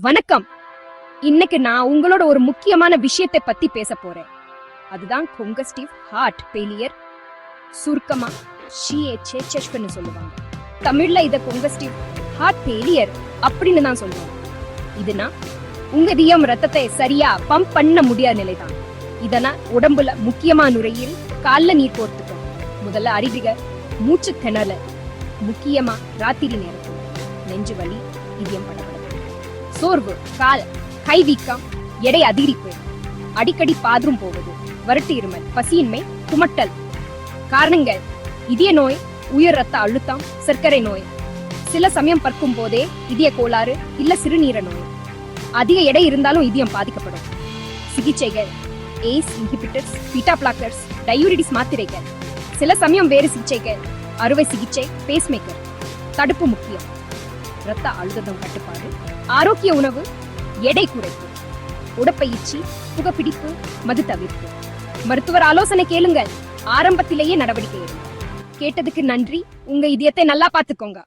வணக்கம். இன்னைக்கு நான் உங்களோட ஒரு முக்கியமான விஷயத்தை பத்தி பேச போறேன். அதுதான் கொங்கஸ்டிவ் ஹார்ட் ஃபெயிலியர் சுருக்கமா சிஏச்ஹெச்எஃப்னு சொல்லுவாங்க. தமிழ்ல இத கொங்கஸ்டிவ் ஹார்ட் ஃபெயிலியர் அப்படின்னு தான் சொல்லுவாங்க. இதுனா உங்க இதயம் ரத்தத்தை சரியா பம்ப் பண்ண முடியாத நிலைதான். இதனால் உடம்புல முக்கியமான நுரையில் கால்ல நீர் கோர்த்துக்கும். முதல்ல அறிவிக மூச்சு திணறல். முக்கியமா ராத்திரி நேரத்தில். நெஞ்சு வலி இதயம் படபடப்பு. சோர்வு கால் கை வீக்கம் எடை அதிகரிப்பு அடிக்கடி பாத்ரூம் போவது வறட்டு இருமல் பசியின்மை குமட்டல். காரணங்கள் இதய நோய் உயர் ரத்த அழுத்தம் சர்க்கரை நோய். சில சமயம் பறக்கும் போதே இதய கோளாறு இல்ல சிறுநீர நோய். அதிக எடை இருந்தாலும் இதயம் பாதிக்கப்படும். சிகிச்சைகள் ACE inhibitors beta blockers diuretics மாத்திரைகள். சில சமயம் வேறு சிகிச்சைகள் அறுவை சிகிச்சை பேஸ்மேக்கர் தடுப்பு முக்கியம். இரத்த அழுதம் கட்டுப்பாடு ஆரோக்கிய உணவு எடை குறைப்பு உடற்பயிற்சி புகப்பிடிப்பு மது தவிர்ப்பு. மருத்துவர் ஆலோசனை கேளுங்க ஆரம்பத்திலேயே நடவடிக்கை எடுங்க கேட்டதுக்கு நன்றி. உங்க இதயத்தை நல்லா பாத்துக்கோங்க